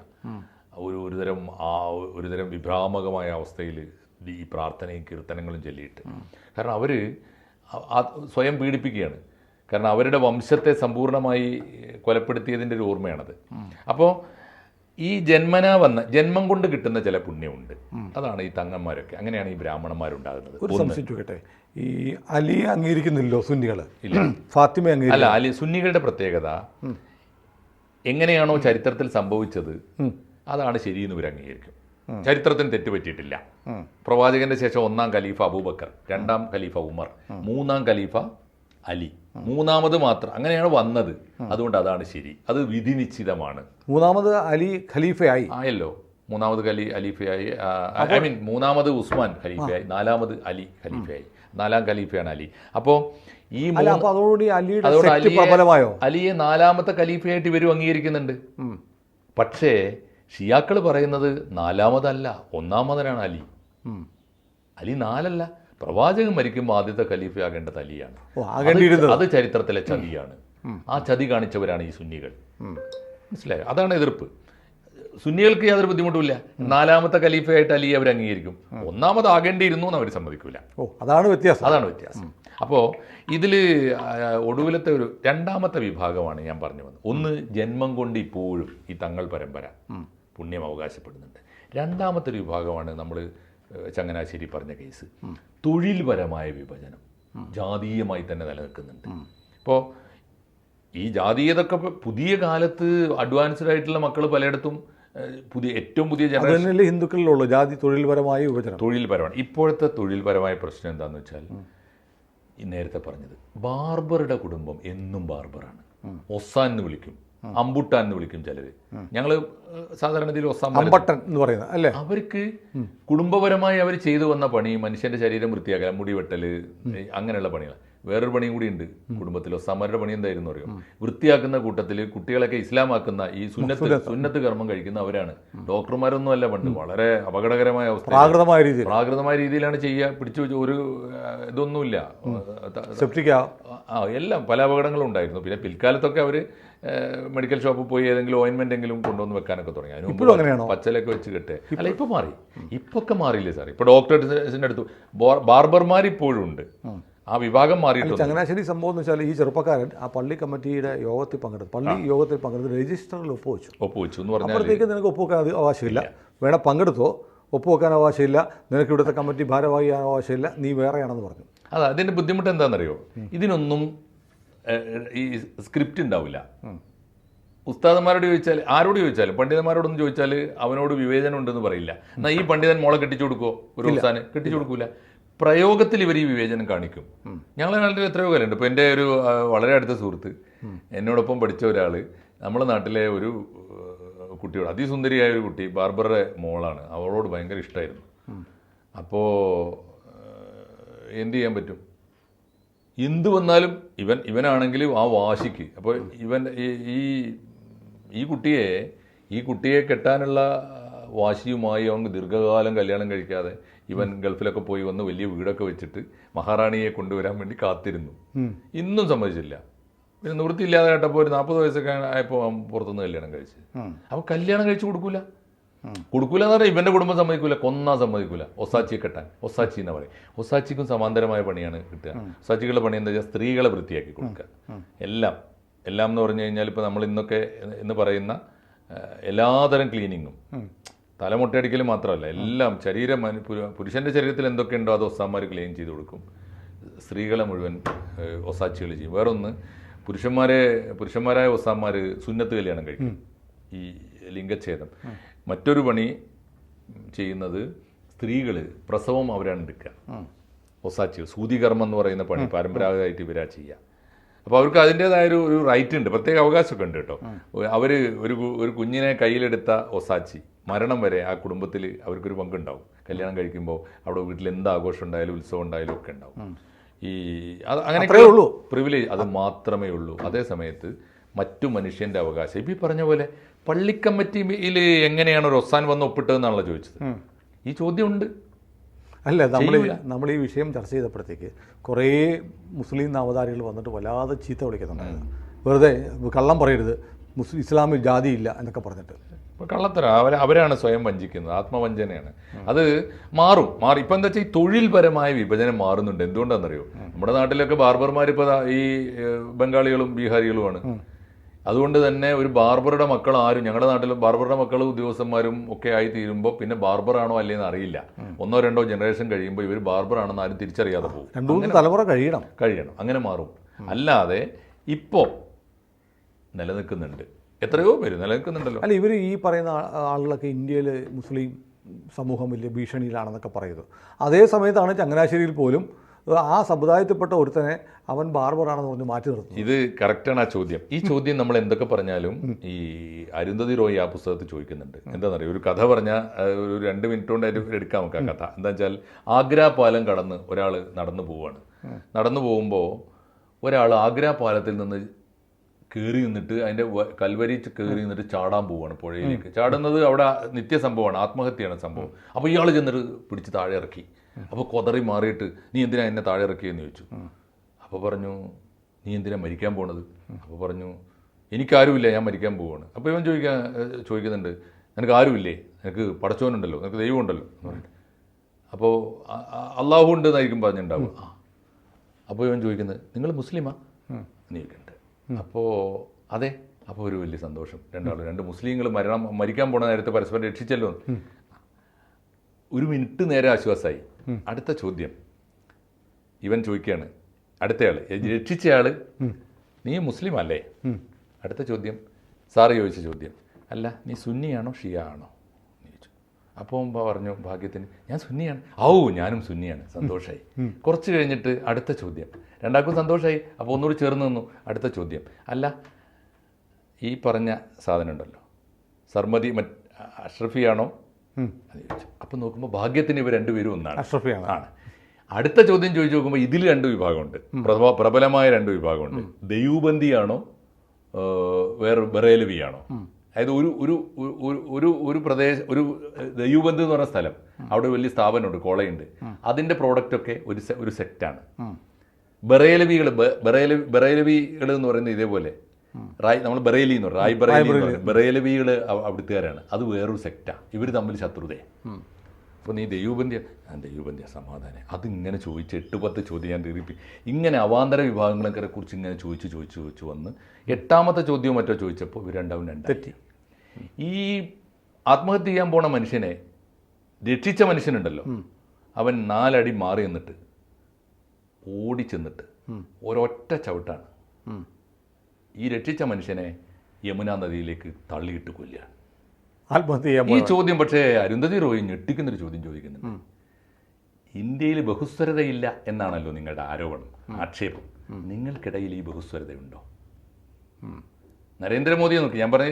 ഒരു ഒരുതരം ആ ഒരുതരം വിഭ്രാമകമായ അവസ്ഥയിൽ ഈ പ്രാർത്ഥനയും കീർത്തനങ്ങളും ചൊല്ലിയിട്ട്. കാരണം അവർ സ്വയം പീഡിപ്പിക്കുകയാണ്. കാരണം അവരുടെ വംശത്തെ സമ്പൂർണമായി കൊലപ്പെടുത്തിയതിന്റെ ഒരു ഓർമ്മയാണത്. അപ്പോൾ ഈ ജന്മന വന്ന ജന്മം കൊണ്ട് കിട്ടുന്ന ചില പുണ്യമുണ്ട്. അതാണ് ഈ തങ്ങന്മാരൊക്കെ. അങ്ങനെയാണ് ഈ ബ്രാഹ്മണന്മാരുണ്ടാകുന്നത്. ഒരു ഈ അലി അംഗീകരിക്കുന്നില്ലോ സുന്നികൾ. ഫാത്തിമ അല്ല അലി സുന്നികളുടെ പ്രത്യേകത എങ്ങനെയാണോ ചരിത്രത്തിൽ സംഭവിച്ചത് അതാണ് ശരിയെന്ന് ഇവർ അംഗീകരിക്കും. ചരിത്രത്തിന് തെറ്റുപറ്റിയിട്ടില്ല. പ്രവാചകന്റെ ശേഷം ഒന്നാം ഖലീഫ അബൂബക്കർ രണ്ടാം ഖലീഫ ഉമർ മൂന്നാം ഖലീഫ അലി. മൂന്നാമത് മാത്രം. അങ്ങനെയാണ് വന്നത്. അതുകൊണ്ട് അതാണ് ശരി. അത് വിധി നിശ്ചിതമാണ് മൂന്നാമത് അലി ഖലീഫയായി. ആയല്ലോ. മൂന്നാമത് ഖലി ഖലീഫയായി. ഐ മീൻ മൂന്നാമത് ഉസ്മാൻ ഖലീഫയായി. നാലാമത് അലി ഖലീഫയായി. നാലാം ഖലീഫയാണ് അലി. അപ്പോൾ ഈ അതോടുകൂടി അലിയുടെ അലിയെ അലിയെ നാലാമത്തെ ഖലീഫയായിട്ട് ഇവരും അംഗീകരിക്കുന്നുണ്ട്. പക്ഷേ ഷിയാക്കൾ പറയുന്നത് നാലാമതല്ല ഒന്നാമതനാണ് അലി. അലി നാലല്ല പ്രവാചകൻ മരിക്കുമ്പോൾ ആദ്യത്തെ ഖലീഫയാകേണ്ടത് അലിയാണ്. അത് ചരിത്രത്തിലെ ചതിയാണ്. ആ ചതി കാണിച്ചവരാണ് ഈ സുന്നികൾ. മനസ്സിലായോ? അതാണ് എതിർപ്പ്. സുന്നികൾക്ക് യാതൊരു ബുദ്ധിമുട്ടുമില്ല. നാലാമത്തെ ഖലീഫയായിട്ട് അലിയെ അവർ അംഗീകരിക്കും. ഒന്നാമത് ആകേണ്ടിയിരുന്നു എന്ന് അവർ സമ്മതിക്കില്ല ഓ അതാണ് വ്യത്യാസം. അതാണ് വ്യത്യാസം. അപ്പോൾ ഇതിൽ ഒടുവിലത്തെ ഒരു രണ്ടാമത്തെ വിഭാഗമാണ് ഞാൻ പറഞ്ഞു വന്നത്. ഒന്ന് ജന്മം കൊണ്ട് ഇപ്പോഴും ഈ തങ്ങൾ പരമ്പര പുണ്യം അവകാശപ്പെടുന്നുണ്ട് രണ്ടാമത്തെ ഒരു വിഭാഗമാണ് നമ്മൾ ചങ്ങനാശ്ശേരി പറഞ്ഞ കേസ്. തൊഴിൽപരമായ വിഭജനം ജാതീയമായി തന്നെ നിലനിൽക്കുന്നുണ്ട്. ഇപ്പോൾ ഈ ജാതീയതൊക്കെ പുതിയ കാലത്ത് അഡ്വാൻസ്ഡ് ആയിട്ടുള്ള മക്കൾ പലയിടത്തും പുതിയ ഏറ്റവും പുതിയ ജനറേഷൻ ഹിന്ദുക്കളിലുള്ള. ജാതി തൊഴിൽപരമായ വിഭജനം തൊഴിൽപരമാണ്. ഇപ്പോഴത്തെ തൊഴിൽപരമായ പ്രശ്നം എന്താണെന്ന് വെച്ചാൽ നേരത്തെ പറഞ്ഞത് ബാർബറുടെ കുടുംബം എന്നും ബാർബറാണ്. ഒസാൻ എന്ന് വിളിക്കും. അമ്പുട്ടാൻ എന്ന് വിളിക്കും ചിലര്. ഞങ്ങൾ സാധാരണ ഇതിൽ അമ്പട്ടൻ എന്ന് പറയുന്നത് അല്ലേ? അവർക്ക് കുടുംബപരമായി അവർ ചെയ്തു വന്ന പണി മനുഷ്യന്റെ ശരീരം വൃത്തിയാക്കൽ മുടി വെട്ടൽ അങ്ങനെയുള്ള പണികൾ വേറൊരു പണിയും കൂടി ഉണ്ട് കുടുംബത്തിലോ സമരുടെ പണി എന്തായിരുന്നു അറിയോ? വൃത്തിയാക്കുന്ന കൂട്ടത്തിൽ കുട്ടികളൊക്കെ ഇസ്ലാമാക്കുന്ന ഈ സുന്നത്ത് സുന്നത്ത്. കർമ്മം കഴിക്കുന്ന അവരാണ്. ഡോക്ടർമാരൊന്നും അല്ല പണ്ട്. വളരെ അപകടകരമായ അവസ്ഥ പ്രാകൃതമായ രീതിയിൽ പ്രാകൃതമായ രീതിയിലാണ് ചെയ്യുക. പിടിച്ചു വെച്ച് ഒരു ഇതൊന്നുമില്ല. ആ എല്ലാം പല അപകടങ്ങളും ഉണ്ടായിരുന്നു. പിന്നെ പിൽക്കാലത്തൊക്കെ അവർ മെഡിക്കൽ ഷോപ്പിൽ പോയി ഏതെങ്കിലും ഓയിൻമെന്റ് എങ്കിലും കൊണ്ടുവന്ന് വെക്കാനൊക്കെ തുടങ്ങി. അതിന്? പച്ചലൊക്കെ വെച്ച് കെട്ടെ. അല്ല ഇപ്പൊ മാറി. ഇപ്പൊക്കെ മാറിയില്ലേ സാർ ഇപ്പൊ ഡോക്ടേഴ്സിന്റെ അടുത്ത്. ബാർബർമാർ ഇപ്പോഴും ഉണ്ട്. ആ വിഭാഗം മാറിയിട്ടുണ്ട്. ചങ്ങനാശ്ശേരി സംഭവം എന്ന് വെച്ചാൽ ഈ ചെറുപ്പക്കാരൻ ആ പള്ളി കമ്മിറ്റിയുടെ യോഗത്തിൽ പങ്കെടുത്തു. പള്ളി യോഗത്തിൽ പങ്കെടുത്ത് രജിസ്റ്ററിൽ ഒപ്പുവെച്ചു. ഒപ്പുവെച്ചു എന്ന് പറഞ്ഞാൽ അപ്പോഴത്തേക്ക് നിനക്ക് ഒപ്പുവെക്കാൻ അവകാശമില്ല. വേണം പങ്കെടുത്തോ. ഒപ്പുവെക്കാൻ അവകാശമില്ല. നിനക്ക് ഇവിടുത്തെ കമ്മിറ്റി ഭാരവാഹിയാൻ അവകാശമില്ല. നീ വേറെയാണെന്ന് പറഞ്ഞു. അതെ അതിന്റെ ബുദ്ധിമുട്ട് എന്താണെന്നറിയോ? ഇതിനൊന്നും ഈ സ്ക്രിപ്റ്റ് ഉണ്ടാവില്ല. ഉസ്താദന്മാരോട് ചോദിച്ചാൽ ആരോട് ചോദിച്ചാലും പണ്ഡിതന്മാരോടൊന്നും ചോദിച്ചാൽ അവനോട് വിവേചനം ഉണ്ടെന്ന് പറയില്ല. എന്നാൽ ഈ പണ്ഡിതൻ മോളെ കെട്ടിച്ചു കൊടുക്കുമോ ഒരു ഉസ്താന് കെട്ടിച്ചു കൊടുക്കൂല. പ്രയോഗത്തിൽ ഇവർ ഈ വിവേചനം കാണിക്കും. ഞങ്ങൾ നാട്ടിൽ എത്രയോ കാര്യമുണ്ട് ഇപ്പോൾ എന്റെ ഒരു വളരെ അടുത്ത സുഹൃത്ത് എന്നോടൊപ്പം പഠിച്ച ഒരാൾ നമ്മുടെ നാട്ടിലെ ഒരു കുട്ടിയോട് അതിസുന്ദരിയായ ഒരു കുട്ടി ബാർബറുടെ മോളാണ്. അവളോട് ഭയങ്കര ഇഷ്ടമായിരുന്നു അപ്പോൾ എന്ത് ചെയ്യാൻ പറ്റും? എന്ത് വന്നാലും ഇവൻ ഇവനാണെങ്കിലും ആ വാശിക്ക്. അപ്പോൾ ഇവൻ ഈ ഈ കുട്ടിയെ ഈ കുട്ടിയെ കെട്ടാനുള്ള വാശിയുമായി അവൻ ദീർഘകാലം കല്യാണം കഴിക്കാതെ ഇവൻ ഗൾഫിലൊക്കെ പോയി വന്ന് വലിയ വീടൊക്കെ വെച്ചിട്ട് മഹാറാണിയെ കൊണ്ടുവരാൻ വേണ്ടി കാത്തിരുന്നു. ഇന്നും സമ്മതിച്ചില്ല. പിന്നെ നിവൃത്തിയില്ലാതെ കേട്ടപ്പോൾ ഒരു നാൽപ്പത് വയസ്സൊക്കെ ആയപ്പോൾ പുറത്തുനിന്ന് കല്യാണം കഴിച്ച്. അപ്പോൾ കല്യാണം കഴിച്ചു കൊടുക്കൂല. കൊടുക്കൂല എന്ന് പറഞ്ഞാൽ ഇവന്റെ കുടുംബം സമ്മതിക്കൂല കൊന്നാ സമ്മതിക്കൂല. ഒസാച്ചിയെ കെട്ടാൻ. ഒസാച്ചി എന്ന് പറയും. ഒസാച്ചിക്കും സമാന്തരമായ പണിയാണ് കിട്ടുക. ഒസാച്ചികളുടെ പണി എന്താ വെച്ചാൽ സ്ത്രീകളെ വൃത്തിയാക്കി കൊടുക്കുക. എല്ലാം. എല്ലാം എന്ന് പറഞ്ഞു കഴിഞ്ഞാൽ ഇപ്പോൾ നമ്മൾ ഇന്നൊക്കെ എന്ന് പറയുന്ന എല്ലാതരം ക്ലീനിങ്ങും തലമുട്ടയടിക്കൽ മാത്രമല്ല എല്ലാം ശരീരം പുരുഷന്റെ ശരീരത്തിൽ എന്തൊക്കെയുണ്ടോ അത് ഒസാമാർ ക്ലീൻ ചെയ്ത് കൊടുക്കും. സ്ത്രീകളെ മുഴുവൻ ഒസാച്ചികൾ ചെയ്യും. വേറൊന്ന് പുരുഷന്മാരെ പുരുഷന്മാരായ ഒസാമാർ സുന്നത്ത് കല്യാണം കഴിക്കും. ഈ ലിംഗച്ഛേദം. മറ്റൊരു പണി ചെയ്യുന്നത് സ്ത്രീകൾ പ്രസവം അവരാണ് എടുക്കുക. ഒസാച്ചികൾ സൂതികർമ്മം എന്ന് പറയുന്ന പണി പരമ്പരാഗതമായിട്ട് ഇവരാ ചെയ്യുക. അപ്പോൾ അവർക്ക് അതിന്റെതായ ഒരു റൈറ്റ് ഉണ്ട്. പ്രത്യേക അവകാശമൊക്കെ ഉണ്ട് കേട്ടോ. അവർ ഒരു ഒരു കുഞ്ഞിനെ കയ്യിലെടുത്ത ഒസാച്ചി മരണം വരെ ആ കുടുംബത്തിൽ അവർക്കൊരു പങ്കുണ്ടാവും. കല്യാണം കഴിക്കുമ്പോൾ അവിടെ വീട്ടിൽ എന്ത് ആഘോഷം ഉണ്ടായാലും ഉത്സവം ഉണ്ടായാലും ഒക്കെ ഉണ്ടാവും. ഈ അത് അങ്ങനെ ഉള്ളൂ. പ്രിവിലേജ് അത് മാത്രമേ ഉള്ളൂ. അതേ സമയത്ത് മറ്റു മനുഷ്യന്റെ അവകാശം. ഇപ്പം ഈ പറഞ്ഞ പോലെ പള്ളിക്കമ്മറ്റിയിൽ എങ്ങനെയാണ് ഒരു ഒസാൻ വന്ന് ഒപ്പിട്ടതെന്നാണല്ലോ ചോദിച്ചത്. ഈ ചോദ്യം ഉണ്ട്. അല്ല നമ്മൾ നമ്മൾ ഈ വിഷയം ചർച്ച ചെയ്തപ്പോഴത്തേക്ക് കുറേ മുസ്ലിം നവതാരികൾ വന്നിട്ട് വല്ലാതെ ചീത്ത വിളിക്കുന്നുണ്ടായിരുന്നു. വെറുതെ കള്ളം പറയരുത് മുസ്ലിം ഇസ്ലാമിൽ ജാതിയില്ല എന്നൊക്കെ പറഞ്ഞിട്ട്. ഇപ്പോൾ കള്ളത്തര അവർ അവരാണ് സ്വയം വഞ്ചിക്കുന്നത് ആത്മവഞ്ചനയാണ്. അത് മാറും മാറും. ഇപ്പം എന്താ വെച്ചാൽ ഈ തൊഴിൽപരമായ വിഭജനം മാറുന്നുണ്ട്. എന്തുകൊണ്ടാണെന്നറിയോ നമ്മുടെ നാട്ടിലൊക്കെ ബാർബർമാർ ഇപ്പോൾ ഈ ബംഗാളികളും ബീഹാരികളുമാണ്. അതുകൊണ്ട് തന്നെ ഒരു ബാർബറുടെ മക്കൾ ആരും ഞങ്ങളുടെ നാട്ടിൽ ബാർബറുടെ മക്കൾ ഉദ്യോഗസ്ഥന്മാരും ഒക്കെ ആയി തീരുമ്പോൾ പിന്നെ ബാർബറാണോ അല്ലേന്ന് അറിയില്ല. ഒന്നോ രണ്ടോ ജനറേഷൻ കഴിയുമ്പോൾ ഇവർ ബാർബറാണെന്ന് ആരും തിരിച്ചറിയാതെ പോകും. രണ്ടു മൂന്ന് തലമുറ കഴിയണം. കഴിയണം. അങ്ങനെ മാറും. അല്ലാതെ ഇപ്പോൾ നിലനിൽക്കുന്നുണ്ട്. എത്രയോ പേര് നിലനിൽക്കുന്നുണ്ടല്ലോ. അല്ല ഇവർ ഈ പറയുന്ന ആളുകളൊക്കെ ഇന്ത്യയിൽ മുസ്ലിം സമൂഹം വലിയ ഭീഷണിയിലാണെന്നൊക്കെ പറയുന്നത്. അതേ സമയത്താണ് ചങ്ങനാശ്ശേരിയിൽ പോലും ആ സമുദായത്തിൽപ്പെട്ട ഒരുത്തനെ അവൻ ബാർബറാണെന്ന് പറഞ്ഞ് മാറ്റി നിർത്തുന്നു. ഇത് കറക്റ്റാണ് ആ ചോദ്യം. ഈ ചോദ്യം നമ്മൾ എന്തൊക്കെ പറഞ്ഞാലും ഈ അരുന്ധതി റോയ് ആ പുസ്തകത്തിൽ ചോദിക്കുന്നുണ്ട്. എന്താണെന്നറിയോ ഒരു കഥ പറഞ്ഞാൽ ഒരു രണ്ട് മിനിറ്റ് കൊണ്ട് എടുക്കാൻ എടുക്കാം നമുക്ക് ആ കഥ. എന്താ വെച്ചാൽ ആഗ്ര പാലം കടന്ന് ഒരാൾ നടന്നു പോവാണ്. നടന്നു പോകുമ്പോൾ ഒരാൾ ആഗ്ര പാലത്തിൽ നിന്ന് കയറി നിന്നിട്ട് അതിന്റെ കൽവരി കയറി നിന്നിട്ട് ചാടാൻ പോവാണ് പുഴയിലേക്ക്. ചാടുന്നത് അവിടെ നിത്യസംഭവമാണ്. ആത്മഹത്യയാണ് സംഭവം. അപ്പോൾ ഇയാൾ ചെന്നിട്ട് പിടിച്ച് താഴെ ഇറക്കി. അപ്പോൾ കൊതറി മാറിയിട്ട് നീ എന്തിനാ എന്നെ താഴെ ഇറക്കിയെന്ന് ചോദിച്ചു. അപ്പോൾ പറഞ്ഞു നീ എന്തിനാ മരിക്കാൻ പോണത്? അപ്പോൾ പറഞ്ഞു എനിക്കാരുമില്ല ഞാൻ മരിക്കാൻ പോവാണ്. അപ്പോൾ ഇവൻ ചോദിക്കാൻ ചോദിക്കുന്നുണ്ട് നിനക്ക് ആരുമില്ലേ? നിനക്ക് പടച്ചോനുണ്ടല്ലോ നിനക്ക് ദൈവമുണ്ടല്ലോ? എന്ന് പറഞ്ഞിട്ട്. അപ്പോൾ അള്ളാഹു ഉണ്ട് എന്നായിരിക്കും പറഞ്ഞിട്ടുണ്ടാവും ആ അപ്പോൾ ഇവൻ ചോദിക്കുന്നത് നിങ്ങൾ മുസ്ലിമാ? എന്ന് ചോദിക്കുന്നുണ്ട്. അപ്പോൾ അതെ അപ്പോൾ ഒരു വലിയ സന്തോഷം. രണ്ടാളും രണ്ട് മുസ്ലിങ്ങൾ മരണം മരിക്കാൻ പോണ നേരത്തെ പരസ്പരം രക്ഷിച്ചല്ലോ ഒരു മിനിറ്റ് നേരെ ആശ്വാസമായി. അടുത്ത ചോദ്യം. ഇവൻ ചോദിക്കുകയാണ് അടുത്തയാൾ രക്ഷിച്ചയാൾ നീ മുസ്ലിം അല്ലേ അടുത്ത ചോദ്യം സാറ് ചോദിച്ച ചോദ്യം അല്ല നീ സുന്നിയാണോ ഷിയ ആണോ അപ്പോൾ പറഞ്ഞു ഭാഗ്യത്തിന് ഞാൻ സുന്നിയാണ്. ഔ ഞാനും സുന്നിയാണ്. സന്തോഷമായി കുറച്ച് കഴിഞ്ഞിട്ട് അടുത്ത ചോദ്യം. രണ്ടാൾക്കും സന്തോഷമായി അപ്പോൾ ഒന്നുകൂടി ചേർന്ന് നിന്നു. അടുത്ത ചോദ്യം അല്ല ഈ പറഞ്ഞ സാധനം ഉണ്ടല്ലോ. സർമതി മറ്റ് അഷ്റഫിയാണോ അപ്പോൾ നോക്കുമ്പോൾ ഭാഗ്യത്തിന് ഇവർ രണ്ടുപേരും ഒന്നാണ്. അഷ്റഫിയാണ്. ആണ്. അടുത്ത ചോദ്യം ചോദിച്ചു നോക്കുമ്പോൾ ഇതിൽ രണ്ട് വിഭാഗമുണ്ട്. പ്രബലമായ രണ്ട് വിഭാഗമുണ്ട്. ദയൂബന്ദിയാണോ ഏഹ് വേറെ ബറേലവിയാണോ? അതായത് ഒരു ഒരു ഒരു- ഒരു പ്രദേശ ഒരു ദയൂബന്ത് എന്ന് പറഞ്ഞ സ്ഥലം. അവിടെ വലിയ സ്ഥാപനമുണ്ട് കോളയുണ്ട്. അതിന്റെ പ്രോഡക്റ്റ് ഒക്കെ ഒരു ഒരു സെറ്റാണ് ബറേലവികൾ ബറേലവി ബറേലവികൾ എന്ന് പറയുന്നത് ഇതേപോലെ റായ് നമ്മൾ ബറേലി എന്ന് പറയും. റായ് ബറേലി ബറേലവികൾ അവിടുത്തുകാരാണ്. അത് വേറൊരു സെക്റ്റാണ് ഇവർ തമ്മിൽ ശത്രുതയാണ് അപ്പോൾ നീ ദൈവബന്ധ്യ ദൈവബന്ധ്യ സമാധാനം. അതിങ്ങനെ ചോദിച്ച് എട്ട് പത്ത് ചോദ്യം ഞാൻ തീർപ്പി ഇങ്ങനെ അവാന്തര വിഭാഗങ്ങളെ കുറിച്ച് ഇങ്ങനെ ചോദിച്ച് ചോദിച്ച് ചോദിച്ച് വന്ന് എട്ടാമത്തെ ചോദ്യവും മറ്റോ ചോദിച്ചപ്പോൾ ഇവർ രണ്ടാവും രണ്ടായി. ഈ ആത്മഹത്യ ചെയ്യാൻ പോണ മനുഷ്യനെ രക്ഷിച്ച മനുഷ്യനുണ്ടല്ലോ. അവൻ നാലടി മാറി നിന്നിട്ട് ഓടി ചെന്നിട്ട് ഒരൊറ്റ ചവിട്ടാണ്. ഈ രക്ഷിച്ച മനുഷ്യനെ യമുന നദിയിലേക്ക് തള്ളിയിട്ട് കൊല്ല ആത്മഹത്യ ഈ ചോദ്യം പക്ഷേ അരുന്ധതി റോയി ഞെട്ടിക്കുന്നൊരു ചോദ്യം ചോദിക്കുന്നുണ്ട്. ഇന്ത്യയിൽ ബഹുസ്വരതയില്ല എന്നാണല്ലോ നിങ്ങളുടെ ആരോപണം ആക്ഷേപം. നിങ്ങൾക്കിടയിൽ ഈ ബഹുസ്വരതയുണ്ടോ? നരേന്ദ്രമോദിയെ നോക്കി ഞാൻ പറഞ്ഞ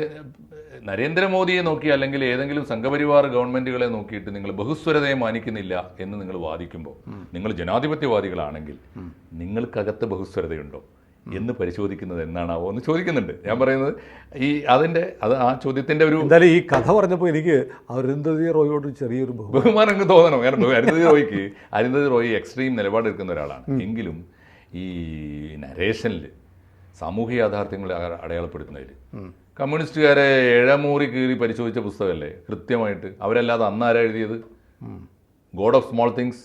നരേന്ദ്രമോദിയെ നോക്കി അല്ലെങ്കിൽ ഏതെങ്കിലും സംഘപരിവാർ ഗവൺമെന്റുകളെ നോക്കിയിട്ട് നിങ്ങൾ ബഹുസ്വരതയെ മാനിക്കുന്നില്ല എന്ന് നിങ്ങൾ വാദിക്കുമ്പോൾ നിങ്ങൾ ജനാധിപത്യവാദികളാണെങ്കിൽ നിങ്ങൾക്കകത്ത് ബഹുസ്വരതയുണ്ടോ? എന്ന് പരിശോധിക്കുന്നത് എന്നാണാവോ എന്ന് ചോദിക്കുന്നുണ്ട്. ഞാൻ പറയുന്നത് ഈ അതിന്റെ അത് ആ ചോദ്യത്തിന്റെ ഒരു എന്തായാലും ഈ കഥ പറഞ്ഞപ്പോൾ എനിക്ക് അരുന്ധതി റോയോട് ചെറിയൊരു ബഹുമാനം. അങ്ങ് തോന്നണം. കാരണം അരുന്ധതി റോയ്ക്ക് അരുന്ധതി റോയ് എക്സ്ട്രീം നിലപാടെടുക്കുന്ന ഒരാളാണ്. എങ്കിലും ഈ നരേഷനിൽ സാമൂഹിക യാഥാർത്ഥ്യങ്ങളെ അടയാളപ്പെടുത്തുന്നതിൽ കമ്മ്യൂണിസ്റ്റുകാരെ ഇഴമൂറി കീറി പരിശോധിച്ച പുസ്തകമല്ലേ? കൃത്യമായിട്ട് അവരല്ലാതെ അന്നാരാ എഴുതിയത്? ഗോഡ് ഓഫ് സ്മോൾ തിങ്സ്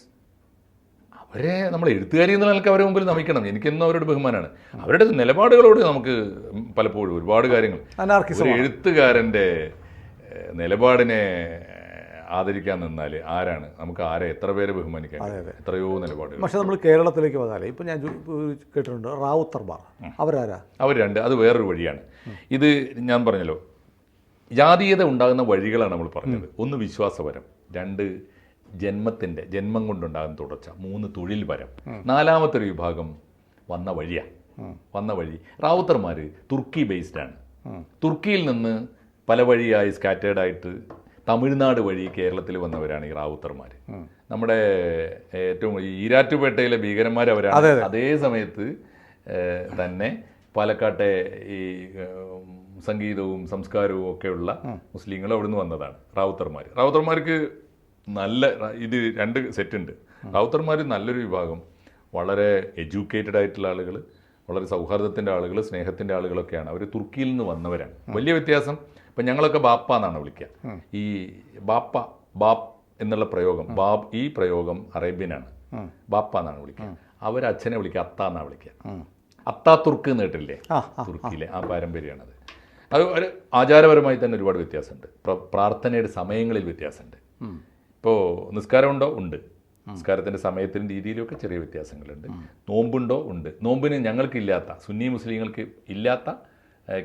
അവരെ നമ്മൾ എഴുത്തുകാരി എന്ന നിലയ്ക്ക് അവരെ മുമ്പിൽ നമിക്കണം. എനിക്കെന്നും അവരുടെ ബഹുമാനമാണ്. അവരുടെ നിലപാടുകളോട് നമുക്ക് പലപ്പോഴും ഒരുപാട് കാര്യങ്ങൾ. ഒരു എഴുത്തുകാരന്റെ നിലപാടിനെ ആദരിക്കാൻ നിന്നാൽ ആരാണ്? നമുക്ക് ആരെ എത്ര പേരെ ബഹുമാനിക്കാൻ എത്രയോ നിലപാടുകൾ. പക്ഷെ നമ്മൾ കേരളത്തിലേക്ക് വന്നാലേ ഇപ്പം ഞാൻ കേട്ടിട്ടുണ്ട് റാവുത്തർമാർ അവരാരാ? അവർ രണ്ട് അത് വേറൊരു വഴിയാണ്. ഇത് ഞാൻ പറഞ്ഞല്ലോ ജാതീയത ഉണ്ടാകുന്ന വഴികളാണ് നമ്മൾ പറഞ്ഞത്. ഒന്ന് വിശ്വാസപരം രണ്ട് ജന്മത്തിന്റെ ജന്മം കൊണ്ടുണ്ടാകുന്ന തുടർച്ച മൂന്ന് തൊഴിൽ വരം. നാലാമത്തെ ഒരു വിഭാഗം വന്ന വഴിയാണ് വന്ന വഴി. റാവുത്തർമാർ തുർക്കി ബേസ്ഡ് ആണ്. തുർക്കിയിൽ നിന്ന് പല വഴിയായി സ്കാറ്റേഡ് ആയിട്ട് തമിഴ്നാട് വഴി കേരളത്തിൽ വന്നവരാണ് ഈ റാവുത്തർമാർ നമ്മുടെ ഏറ്റവും ഈ ഈരാറ്റുപേട്ടയിലെ ഭീകരന്മാർ അവരാണ്. അതേ സമയത്ത് തന്നെ പാലക്കാട്ടെ ഈ സംഗീതവും സംസ്കാരവും ഒക്കെയുള്ള മുസ്ലിങ്ങൾ അവിടുന്ന് വന്നതാണ് റാവുത്തർമാർ റാവുത്തർമാർക്ക് നല്ല ഇത് രണ്ട് സെറ്റ് ഉണ്ട് റൗത്തർമാർ നല്ലൊരു വിഭാഗം. വളരെ എഡ്യൂക്കേറ്റഡ് ആയിട്ടുള്ള ആളുകൾ വളരെ സൗഹാർദ്ദത്തിന്റെ ആളുകൾ സ്നേഹത്തിന്റെ ആളുകളൊക്കെയാണ്. അവർ തുർക്കിയിൽ നിന്ന് വന്നവരാണ്. വലിയ വ്യത്യാസം ഇപ്പം ഞങ്ങളൊക്കെ ബാപ്പ എന്നാണ് വിളിക്കുക. ഈ ബാപ്പ ബാപ്പ് എന്നുള്ള പ്രയോഗം ബാബ് ഈ പ്രയോഗം അറേബ്യനാണ്. ബാപ്പ എന്നാണ് വിളിക്കുക. അവർ അച്ഛനെ വിളിക്കുക അത്ത എന്നാണ് വിളിക്കുക. അത്താ തുർക്ക് എന്ന് കേട്ടില്ലേ തുർക്കിയിലെ ആ പാരമ്പര്യമാണത്. അത് ഒരു ആചാരപരമായി തന്നെ ഒരുപാട് വ്യത്യാസമുണ്ട്. പ്രാർത്ഥനയുടെ സമയങ്ങളിൽ വ്യത്യാസമുണ്ട്. ഇപ്പോൾ നിസ്കാരമുണ്ടോ? ഉണ്ട്. നിസ്കാരത്തിന്റെ സമയത്തിന്റെ രീതിയിലൊക്കെ ചെറിയ വ്യത്യാസങ്ങളുണ്ട്. നോമ്പുണ്ടോ? ഉണ്ട്. നോമ്പിന് ഞങ്ങൾക്കില്ലാത്ത സുന്നി മുസ്ലിങ്ങൾക്ക് ഇല്ലാത്ത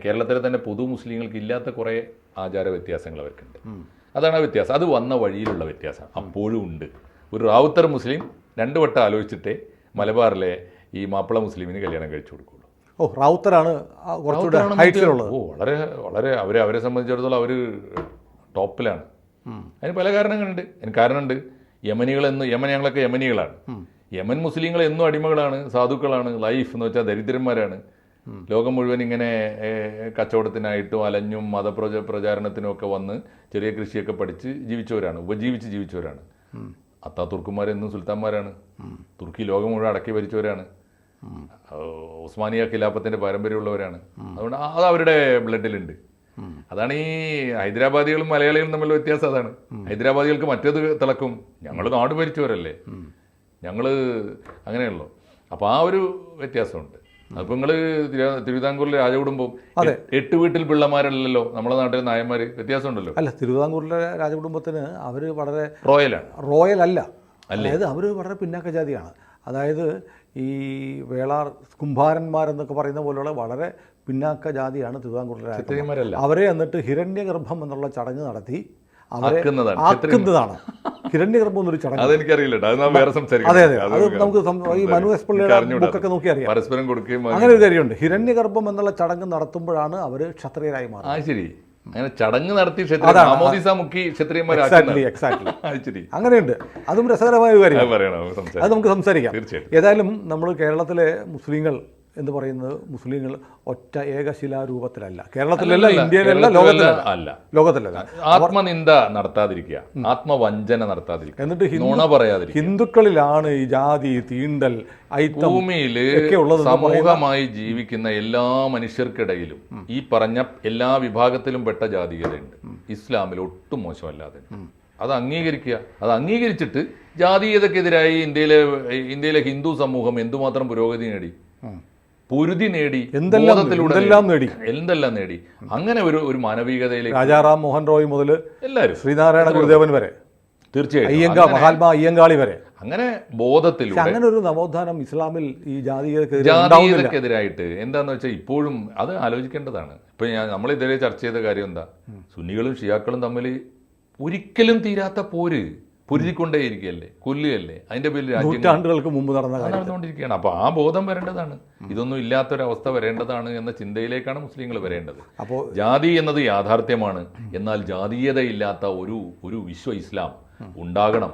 കേരളത്തിലെ തന്നെ പൊതു മുസ്ലിങ്ങൾക്ക് ഇല്ലാത്ത കുറേ ആചാര വ്യത്യാസങ്ങൾ അവർക്കുണ്ട്. അതാണ് ആ വ്യത്യാസം. അത് വന്ന വഴിയിലുള്ള വ്യത്യാസം. അപ്പോഴും ഉണ്ട്. ഒരു റാവുത്തർ മുസ്ലിം രണ്ട് വട്ടം ആലോചിച്ചിട്ടേ മലബാറിലെ ഈ മാപ്പിള മുസ്ലിമിന് കല്യാണം കഴിച്ചു കൊടുക്കുള്ളൂ. ഓ റാവുത്തറാണ് ഓ വളരെ വളരെ അവരെ അവരെ സംബന്ധിച്ചിടത്തോളം അവർ ടോപ്പിലാണ്. അതിന് പല കാരണങ്ങളുണ്ട്. അതിന് കാരണമുണ്ട്. യമനികൾ എന്ന് യമൻ ഞങ്ങളൊക്കെ യമനികളാണ്. യമൻ മുസ്ലിങ്ങൾ എന്നും അടിമകളാണ് സാധുക്കളാണ് ലൈഫ് എന്ന് വെച്ചാൽ ദരിദ്രന്മാരാണ്. ലോകം മുഴുവൻ ഇങ്ങനെ കച്ചവടത്തിനായിട്ടും അലഞ്ഞും മതപ്രച പ്രചാരണത്തിനും ഒക്കെ വന്ന് ചെറിയ കൃഷിയൊക്കെ പഠിച്ച് ജീവിച്ചവരാണ് ഉപജീവിച്ച് ജീവിച്ചവരാണ്. അത്താ തുർക്കുമാരെന്നും സുൽത്താൻമാരാണ്. തുർക്കി ലോകം മുഴുവൻ അടക്കി ഭരിച്ചവരാണ്. ഉസ്മാനിയ ഖിലാഫത്തിന്റെ പാരമ്പര്യമുള്ളവരാണ്. അതുകൊണ്ട് അത് അവരുടെ ബ്ലഡിലുണ്ട് അതാണ് ഈ ഹൈദരാബാദികളും മലയാളികളും തമ്മിലുള്ള വ്യത്യാസം അതാണ്. ഹൈദരാബാദികൾക്ക് മറ്റേത് തിളക്കും. ഞങ്ങൾ നാട് ഭരിച്ചവരല്ലേ. ഞങ്ങൾ അങ്ങനെയുള്ളൂ അപ്പോൾ ആ ഒരു വ്യത്യാസമുണ്ട്. അപ്പോൾ നിങ്ങൾ തിരുവിതാംകൂറിലെ രാജകുടുംബം എട്ട് വീട്ടിൽ പിള്ളമാരല്ലല്ലോ. നമ്മുടെ നാട്ടിലെ നായന്മാർ വ്യത്യാസമുണ്ടല്ലോ. അല്ല തിരുവിതാംകൂറിലെ രാജകുടുംബത്തിന് അവർ വളരെ റോയലാണ്. റോയൽ അല്ല. അതായത് അവർ വളരെ പിന്നാക്ക ജാതിയാണ്. അതായത് ഈ വേളാർ കുംഭാരന്മാരെന്നൊക്കെ പറയുന്ന പോലെയുള്ള വളരെ പിന്നാക്ക ജാതിയാണ് തിരുവിതാംകൂറിലെ അവരെ എന്നിട്ട് ഹിരണ്യഗർഭം എന്നുള്ള ചടങ്ങ് നടത്തി അവരെ ആക്കുന്നതാണ്. ഹിരണ്യഗർഭം എന്നൊരു ചടങ്ങ്. അതെനിക്കറിയില്ല. അത് അതെ അതെ. നമുക്ക് ഈ മനു എസ് പിള്ളയുടെ അറിഞ്ഞൂടാ. ബുക്കൊക്കെ നോക്കി അറിയാം പരസ്പരം കൊടുക്കുകയും അങ്ങനെ ഒരു കാര്യമുണ്ട്. ഹിരണ്യഗർഭം എന്നുള്ള ചടങ്ങ് നടത്തുമ്പോഴാണ് അവർ ക്ഷത്രിയരായി മാറുന്നത്. ശരി. അങ്ങനെ ചടങ്ങ് നടത്തി മാമോദിസ മുക്കി ക്ഷത്രിയന്മാരാക്കുന്നത് എക്സാക്ട്ലി [LAUGHS] അങ്ങനെയുണ്ട്. അതും രസകരമായ ഒരു അത് കാര്യമാണ്. അത് നമുക്ക് സംസാരിക്കാം. തീർച്ചയായിട്ടും. ഏതായാലും നമ്മൾ കേരളത്തിലെ മുസ്ലിങ്ങൾ എന്ന് പറയുന്നത് മുസ്ലിങ്ങൾ ഒറ്റ ഏകശിലാരൂപത്തിലല്ല കേരളത്തിലല്ല ഇന്ത്യയിലല്ല ലോകത്തിലല്ല. അല്ല. ലോകത്തിലല്ല. ആത്മനിന്ദ നടത്താതിരിക്കുക. ആത്മവഞ്ചന നടത്താതിരിക്കുക. എന്നിട്ട് നുണ പറയാതിരിക്കുക. ഹിന്ദുക്കളിലാണ് ഈ ജാതി തീണ്ടൽ ഭൂമിയിൽ സമൂഹമായി ജീവിക്കുന്ന എല്ലാ മനുഷ്യർക്കിടയിലും ഈ പറഞ്ഞ എല്ലാ വിഭാഗത്തിലും പെട്ട ജാതീയതയുണ്ട്. ഇസ്ലാമിൽ ഒട്ടും മോശമല്ലാതെ അത് അംഗീകരിക്കുക. അത് അംഗീകരിച്ചിട്ട് ജാതീയതക്കെതിരായി ഇന്ത്യയിലെ ഇന്ത്യയിലെ ഹിന്ദു സമൂഹം എന്തുമാത്രം പുരോഗതി നേടി? പൊരുതി നേടി എന്തെല്ലാം നേടി? എന്തെല്ലാം നേടി? അങ്ങനെ ഒരു ഒരു മാനവികതയിലേക്ക് രാജാറാം മോഹൻ റോയ് മുതൽ എല്ലാവരും ശ്രീനാരായണ ഗുരുദേവൻ വരെ. തീർച്ചയായും അയ്യങ്കാ മഹാത്മാ അയ്യങ്കാളി വരെ. അങ്ങനെ ബോധത്തിൽ അങ്ങനെ ഒരു നവോത്ഥാനം ഇസ്ലാമിൽ ഈ ജാതീയതക്കെതിരായിട്ട് എന്താന്ന് വെച്ചാൽ ഇപ്പോഴും അത് ആലോചിക്കേണ്ടതാണ്. ഇപ്പൊ ഞാൻ നമ്മൾ ഇതുവരെ ചർച്ച ചെയ്ത കാര്യം എന്താ? സുന്നികളും ഷിയാക്കളും തമ്മിൽ ഒരിക്കലും തീരാത്ത പോര്. പൊരുതിക്കൊണ്ടേയിരിക്കുകയല്ലേ? കൊല്ലുകയല്ലേ? അതിന്റെ പേരിൽ രാജ്യങ്ങൾക്ക് നൂറ്റാണ്ടുകൾക്ക് മുമ്പ് നടന്ന നടന്നുകൊണ്ടിരിക്കുകയാണ്. അപ്പോൾ ആ ബോധം വരേണ്ടതാണ്. ഇതൊന്നും ഇല്ലാത്തൊരവസ്ഥ വരേണ്ടതാണ് എന്ന ചിന്തയിലേക്കാണ് മുസ്ലിങ്ങൾ വരേണ്ടത്. അപ്പോൾ ജാതി എന്നത് യാഥാർത്ഥ്യമാണ്. എന്നാൽ ജാതീയതയില്ലാത്ത ഒരു ഒരു വിശ്വ ഇസ്ലാം ഉണ്ടാകണം.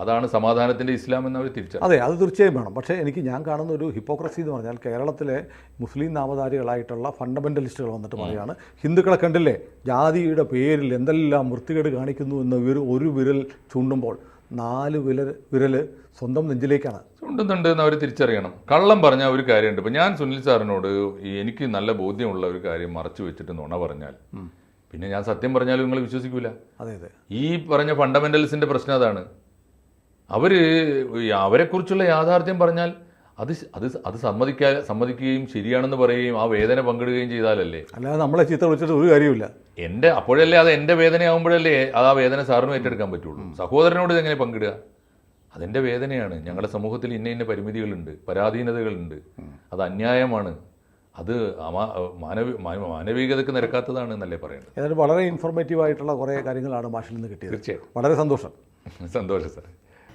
അതാണ് സമാധാനത്തിന്റെ ഇസ്ലാം എന്ന് അവർ തിരിച്ചറിയും അതെ അത് തീർച്ചയായും വേണം. പക്ഷേ എനിക്ക് ഞാൻ കാണുന്ന ഒരു ഹിപ്പോക്രസി എന്ന് പറഞ്ഞാൽ കേരളത്തിലെ മുസ്ലിം നാമധാരികളായിട്ടുള്ള ഫണ്ടമെന്റലിസ്റ്റുകൾ വന്നിട്ട് പറയാണ് ഹിന്ദുക്കളെ കണ്ടില്ലേ? ജാതിയുടെ പേരിൽ എന്തെല്ലാം വൃത്തികേട് കാണിക്കുന്നു എന്ന് ഒരു വിരൽ ചൂണ്ടുമ്പോൾ നാല് വിരൽ വിരൽ സ്വന്തം നെഞ്ചിലേക്കാണ്. ചൂണ്ടുന്നുണ്ട് എന്ന് അവർ തിരിച്ചറിയണം. കള്ളം പറഞ്ഞ ഒരു കാര്യമുണ്ട്. ഇപ്പം ഞാൻ സുനിൽ സാറിനോട് എനിക്ക് നല്ല ബോധ്യമുള്ള ഒരു കാര്യം മറച്ചു വെച്ചിട്ട് നുണ പറഞ്ഞാൽ പിന്നെ ഞാൻ സത്യം പറഞ്ഞാലും നിങ്ങൾ വിശ്വസിക്കൂല. അതെ അതെ. ഈ പറഞ്ഞ ഫണ്ടമെന്റൽസിന്റെ പ്രശ്നം അതാണ്. അവർ ഈ അവരെക്കുറിച്ചുള്ള യാഥാർത്ഥ്യം പറഞ്ഞാൽ അത് അത് അത് സമ്മതിക്കാ സമ്മതിക്കുകയും ശരിയാണെന്ന് പറയുകയും ആ വേദന പങ്കിടുകയും ചെയ്താലല്ലേ? അല്ലാതെ നമ്മളെ ചീത്ത വിളിച്ചിട്ട് ഒരു കാര്യമില്ല എന്റെ അപ്പോഴല്ലേ അത് എന്റെ വേദനയാകുമ്പോഴല്ലേ അത് ആ വേദന സാറിനും ഏറ്റെടുക്കാൻ പറ്റുള്ളൂ. സഹോദരനോട് ഇതെങ്ങനെ പങ്കിടുക? അതെന്റെ വേദനയാണ്. ഞങ്ങളുടെ സമൂഹത്തിൽ ഇന്ന ഇന്ന പരിമിതികളുണ്ട് പരാധീനതകളുണ്ട്. അത് അന്യായമാണ്. അത് മാനവി മാനവികതയ്ക്ക് നിരക്കാത്തതാണ് എന്നല്ലേ പറയുന്നത്. വളരെ ഇൻഫോർമേറ്റീവ് ആയിട്ടുള്ള കുറേ കാര്യങ്ങളാണ് മാഷിൽ നിന്ന് കിട്ടിയത്. തീർച്ചയായും വളരെ സന്തോഷം. [LAUGHS] സന്തോഷം സാർ